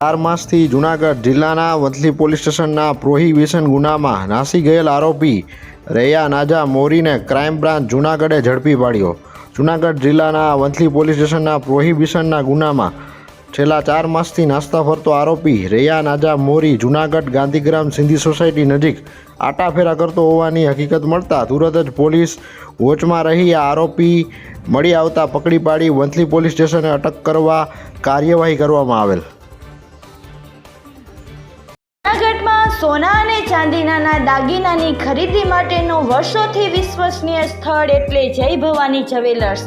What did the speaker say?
ચાર માસથી જૂનાગઢ જિલ્લાના વંથલી પોલીસ સ્ટેશનના પ્રોહિબિશન ગુનામાં નાસી ગયેલ આરોપી રૈયા નાજા મોરીને ક્રાઇમ બ્રાન્ચ જૂનાગઢે ઝડપી પાડ્યો. જૂનાગઢ જિલ્લાના વંથલી પોલીસ સ્ટેશનના પ્રોહિબિશનના ગુનામાં છેલ્લા ચાર માસથી નાસ્તા ફરતો આરોપી રેયા નાજા મોરી જૂનાગઢ ગાંધીગ્રામ સિંધી સોસાયટી નજીક આટાફેરા કરતો હોવાની હકીકત મળતા તુરત જ પોલીસ વોચમાં રહી. આ આરોપી મળી આવતા પકડી પાડી વંથલી પોલીસ સ્ટેશને અટક કરવા કાર્યવાહી કરવામાં આવેલ. જૂનાગઢમાં સોના અને ચાંદીનાના દાગીનાની ખરીદી માટેનું વર્ષોથી વિશ્વસનીય સ્થળ એટલે જય ભવાની જ્વેલર્સ.